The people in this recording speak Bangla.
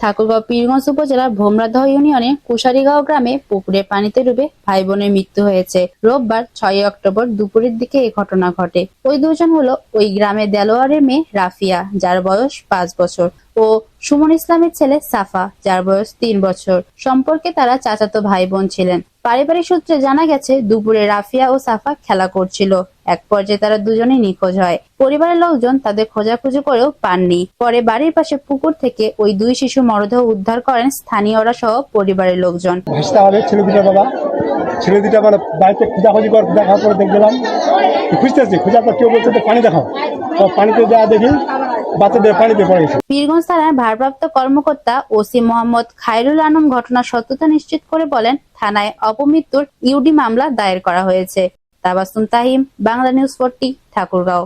ঠাকুরগাঁও পীরগঞ্জ উপজেলার ভোমরাদহ ইউনিয়নের কুশারিগাঁও গ্রামে পুকুরের পানিতে ডুবে ভাই বোনের মৃত্যু হয়েছে। রোববার ছয় অক্টোবর দুপুরের দিকে এই ঘটনা ঘটে। ওই দুজন হলো ওই গ্রামের দেলোয়ারের মেয়ে রাফিয়া, যার বয়স পাঁচ বছর, ও সুমন ইসলামের ছেলে সাফা, যার বয়স তিন বছর। সম্পর্কে তারা চাচাতো ভাই বোন ছিলেন। পারিবারিক সূত্রে জানা গেছে, দুপুরে রাফিয়া ও সাফা খেলা করছিল। এক পর্যায়ে তারা দুজনেই নিখোঁজ হয়। পরিবারের লোকজন তাদের খোঁজাখুঁজি করেও পাননি। পরে বাড়ির পাশে পুকুর থেকে ওই দুই শিশু মরদেহ উদ্ধার করেন স্থানীয়রা সহ পরিবারের লোকজন। ছেলে দুটা বাবা। ছেলে দুটা মানে বাড়িতে খোঁজাখুঁজি দেখার পরে দেখলাম। খুঁজতেছি, খোঁজার পর কেউ বলছে পানি দেখাও। পানিতে যা দেখি, বাচ্চাদের পানিতে পড়ে গেছে। থানার ভারপ্রাপ্ত কর্মকর্তা ওসি মোহাম্মদ খায়রুল আলম ঘটনার সত্যতা নিশ্চিত করে বলেন, থানায় অপমৃত্যুর ইউডি মামলা দায়ের করা হয়েছে। Tabassum Tahim, Bangla news forty, Thakurgaon.